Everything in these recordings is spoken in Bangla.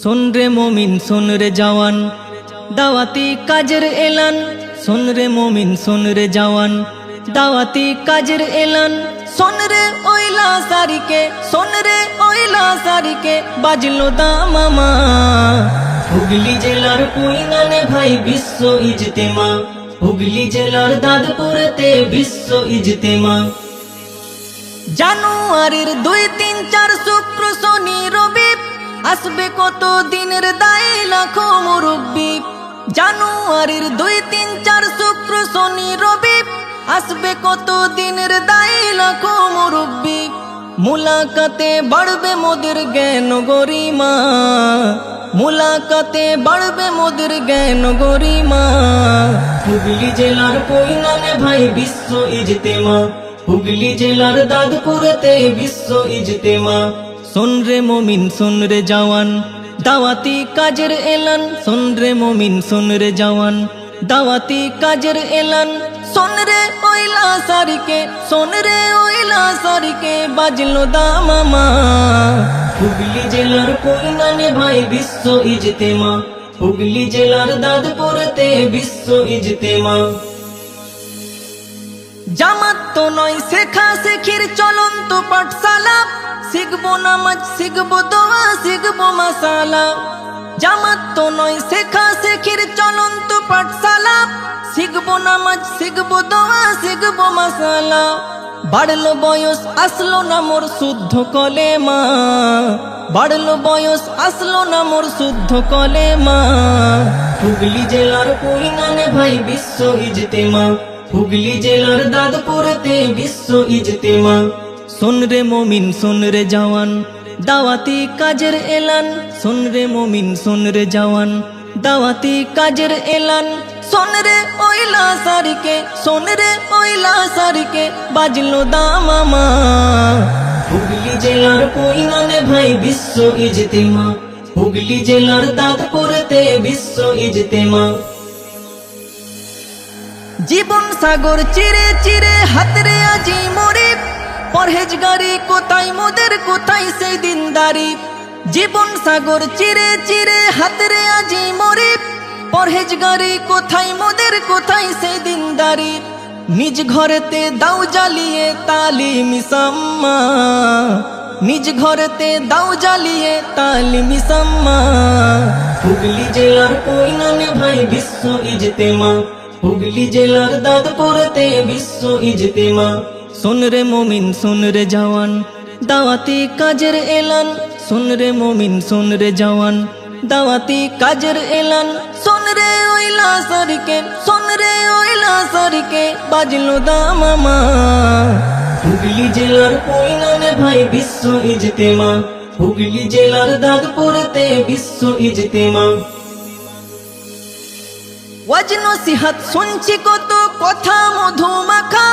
শোন রে মমিন, শোন রে জওয়ান। দাওয়াতি কাজের এলান, শোন রে মমিন, শোন রে জওয়ান। দাওয়াতি কাজের এলান, শোন রে ওইলা সারিকে শোন রে ওইলা সারিকে বাজলো দামামা হুগলি জেলার কুইনানে ভাই বিশ্ব ইজতেমা, হুগলি জেলার দাদপুরেতে বিশ্ব ইজতেমা। জানুয়ারির দুই তিন চার শুক্র শনি আসবে কত দিনের দায় লাখো মুরব্বী। জানুয়ারির দুই, তিন, চার, শুক্র, শনি, রবি। আসবে কত দিনের দায় লাখো মুরব্বী। মুলাকাতে বাড়বে মোদের জ্ঞান গরিমা। মুলাকাতে বাড়বে মোদের জ্ঞান গরিমা। হুগলি জেলার কইনানে ভাই বিশ্ব ইজতেমা। হুগলি জেলার দাদপুরেতে বিশ্ব ইজতেমা। শোন রে মমিন শোন রে জওয়ান। দাওয়াতি কাজের এলান শোন রে মমিন শোন রে জওয়ান। দাওয়াতি কাজের এলান শোন রে ওইলা সারিকে শোন রে ওইলা সারিকে বাজলো দামামা হুগলি জেলার কইনানে ভাই বিশ্ব ইজতেমা। হুগলি জেলার দাদপুরেতে বিশ্ব ইজতেমা। জামাত তো নয়, শেখা শেখির চলন্ত পাঠশালা। শিখব নামাজ, শিখব দোয়া, শিখব মাসালা। জামাত তো নয়, শেখা শেখির চলন্ত পাঠশালা। শিখব নামাজ, শিখব দোয়া, শিখব মাসালা। বাড়লো বয়স, আসলো না মোর শুদ্ধ কলে মা বাড়লো বয়স, আসলো না মোর শুদ্ধ কলে মা হুগলি জেলার কুইনানে ভাই বিশ্ব ইজতেমা। হুগলি জেলার দাদপুরতে বিশ্ব ইজতেমা। শোন রে মমিন, শোন রে জওয়ান, দাওয়াতি কাজের এলান। শোন রে মমিন, শোন রে জওয়ান, দাওয়াতি কাজের এলান। শোন রে ওইলা সারিকে শোন রে ওইলা সারিকে বাজলো দামামা হুগলি জেলার কইনানে ভাই বিশ্ব ইজতেমা। হুগলি জেলার দাদপুরতে বিশ্ব ইজতেমা। জীবন সাগর চিরে চিরে হাতরে আজি মরে। পরহেজগারি কোথায় মোদের, কোথায় সেই দিনদারি? জীবন সাগর চিরে চিরে হাতরে আজি মরে। পরহেজগারি কোথায় মোদের, কোথায় সেই দিনদারি? নিজ ঘরেতে দাও জ্বালিয়ে তালিম সাম্মা। নিজ ঘরেতে দাও জ্বালিয়ে তালিম সাম্মা। হুগলি জেলার কইনানে ভাই বিশ্ব ইজতেমা। হুগলি জেলার দাদপুরতে বিশ্ব ইজতেমা। শোন রে মমিন শোন রে জওয়ান দাওয়াতি কাজের এলান। শোন রে মমিন শোন রে জওয়ান দাওয়াতি কাজের এলান। শোন রে ওইলা সরিকে শোন রে ওইলা সরিকে বাজলো দামামা হুগলি জেলার কইনানে ভাই বিশ্ব ইজতেমা। হুগলি জেলার দাদপুরতে বিশ্ব ইজতেমা। ওয়াজন সিহাত শুনছি কত কথা মধু মাখা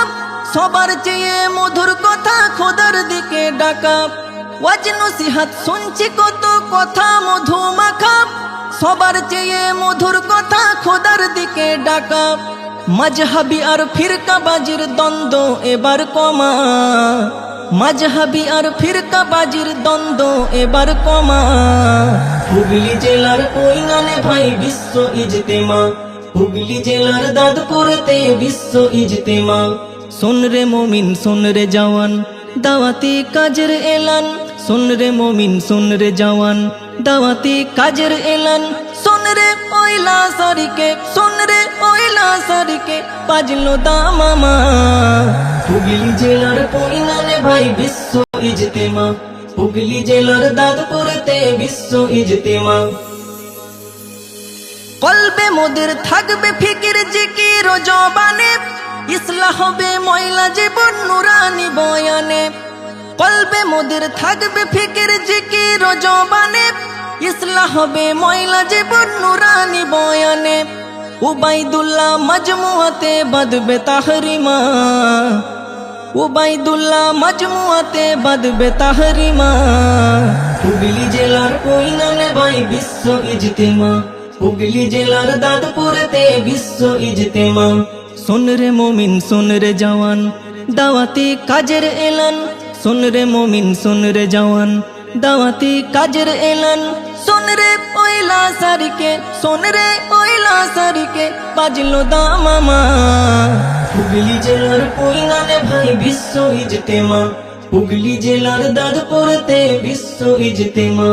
সবার চেয়ে মধুর কথা খোদার দিকে ডাকা ওয়াজন সিহাত শুনছি কত কথা মধু মাখা সবার চেয়ে মধুর কথা খোদার দিকে ডাকা মজহাবি আর ফিরকা বাজির দ্বন্দ্ব এবার কমা মজহাবি আর ফিরকা বাজির দ্বন্দ্ব এবার কমা হুগলি জেলার কইনানে ভাই বিশ্ব ইজতেমা। হুগলি জেলার দাদপুরতে বিশ্ব ইজতেমা শোন রে মমিন শোন রে জওয়ান দাওয়াতি কাজের এলান। শোন রে মমিন শোন রে জওয়ান দাওয়াতি কাজের এলান। শোন রে ওইলা সারিকে শোন রে ওইলা সারিকে বাজলো দামামা। হুগলি জেলার পরিণামে ভাই বিশ্ব ইজতেমা। হুগলি জেলার দাদপুরতে বিশ্ব ইজতেমা। কলবে মোদের থাকবে ফিকির জিকির জবানে। ইসলাম হবে ময়লা জীবন, নুরানি বয়ানে। কলবে মোদের থাকবে ফিকির জিকির জবানে। ইসলাম হবে ময়লা জীবন, নুরানি বয়ানে। উবাইদুল্লাহ মজমুয়াতে বদবে তাহরিমা। উবাইদুল্লাহ মজমুয়াতে বদবে তাহরিমা। হুগলি জেলার কইনানে ভাই বিশ্ব ইজতেমা। হুগলি জেলার দাদপুরতে বিশ্ব ইজতেমা শোন রে মমিন শোন রে জওয়ান দাওয়াতি কাজের এলান। শোন রে মমিন শোন রে জওয়ান দাওয়াতি কাজের এলান। শোন রে পয়লা সারিকে শোন রে পয়লা সারিকে বাজলো দামামা হুগলি জেলার পৈলানে ভাই বিশ্ব ইজতেমা। হুগলি জেলার দাদপুরতে বিশ্ব ইজতেমা।